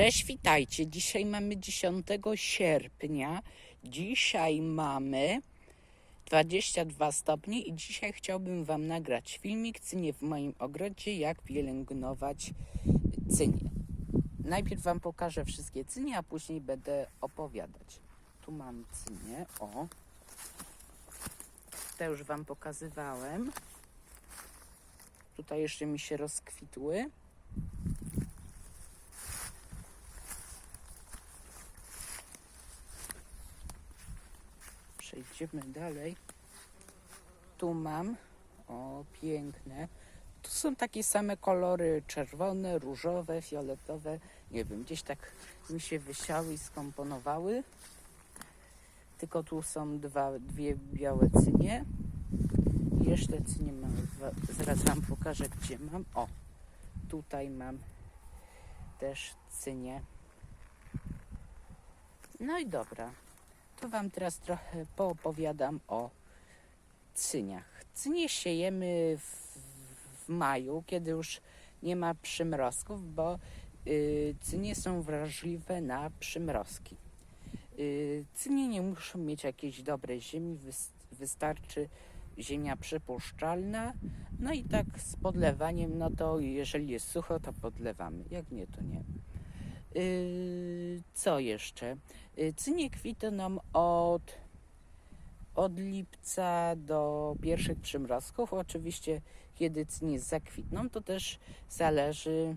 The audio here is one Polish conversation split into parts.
Cześć, witajcie. Dzisiaj mamy 10 sierpnia. Dzisiaj mamy 22 stopnie i dzisiaj chciałbym Wam nagrać filmik cynie w moim ogrodzie, jak pielęgnować cynie. Najpierw Wam pokażę wszystkie cynie, a później będę opowiadać. Tu mam cynie, o. Te już Wam pokazywałem. Tutaj jeszcze mi się rozkwitły. Przejdziemy dalej. Tu mam, o piękne. Tu są takie same kolory czerwone, różowe, fioletowe. Nie wiem, gdzieś tak mi się wysiały i skomponowały. Tylko tu są dwa, dwie białe cynie. Jeszcze cynie mam, zaraz Wam pokażę gdzie mam. O, tutaj mam też cynie. No i dobra, to Wam teraz trochę poopowiadam o cyniach. Cynie siejemy w, w maju, kiedy już nie ma przymrozków, bo y, cynie są wrażliwe na przymrozki. Y, cynie nie muszą mieć jakiejś dobrej ziemi, wys, wystarczy ziemia przepuszczalna. No i tak z podlewaniem, no to jeżeli jest sucho, to podlewamy. Jak nie, to nie. Y, co jeszcze? Y, Cynie kwitną od, od lipca do pierwszych przymrozków. Oczywiście, kiedy cynie zakwitną, to też zależy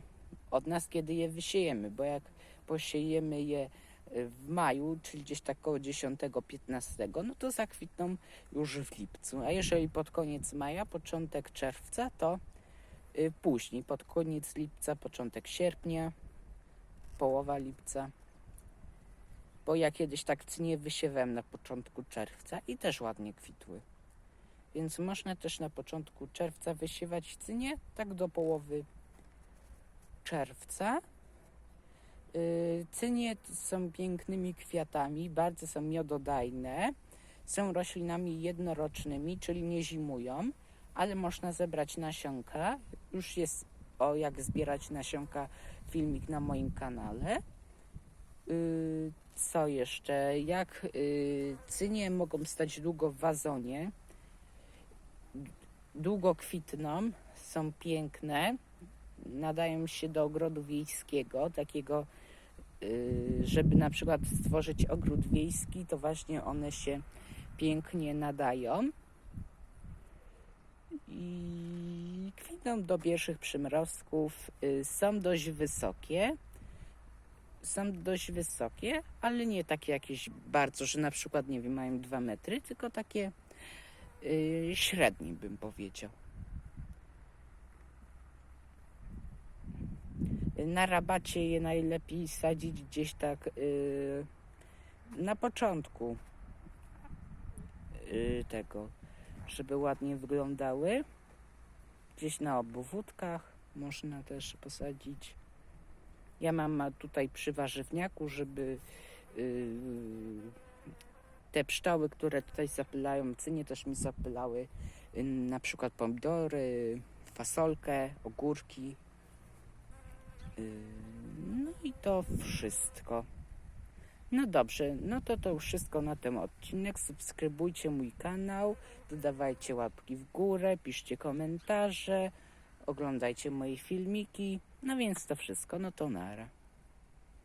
od nas, kiedy je wysiejemy, bo jak posiejemy je y, w maju, czyli gdzieś tak około 10-15, no to zakwitną już w lipcu. A jeżeli pod koniec maja, początek czerwca, to y, później, pod koniec lipca, początek sierpnia, połowa lipca. Bo ja kiedyś tak cynie wysiewałem na początku czerwca i też ładnie kwitły. Więc można też na początku czerwca wysiewać cynie, tak do połowy czerwca. Yy, Cynie są pięknymi kwiatami, bardzo są miododajne. Są roślinami jednorocznymi, czyli nie zimują, ale można zebrać nasionka. Już jest o jak zbierać nasionka filmik na moim kanale. Yy, Co jeszcze? Jak yy, cynie mogą stać długo w wazonie, długo kwitną, są piękne, nadają się do ogrodu wiejskiego, takiego, yy, żeby na przykład stworzyć ogród wiejski, to właśnie one się pięknie nadają. I kwitną do pierwszych przymrozków, są dość wysokie są dość wysokie, ale nie takie jakieś bardzo, że na przykład, nie wiem, mają 2 metry, tylko takie yy, średnie bym powiedział. Na rabacie je najlepiej sadzić gdzieś tak yy, na początku yy, tego, żeby ładnie wyglądały. Gdzieś na obwódkach można też posadzić. Ja mam ma tutaj przy warzywniaku, żeby yy, te pszczoły, które tutaj zapylają cynie, też mi zapylały yy, na przykład pomidory, fasolkę, ogórki. Yy, no i to wszystko. No dobrze, no to to już wszystko na ten odcinek. Subskrybujcie mój kanał, dodawajcie łapki w górę, piszcie komentarze, oglądajcie moje filmiki. No więc to wszystko, no to nara.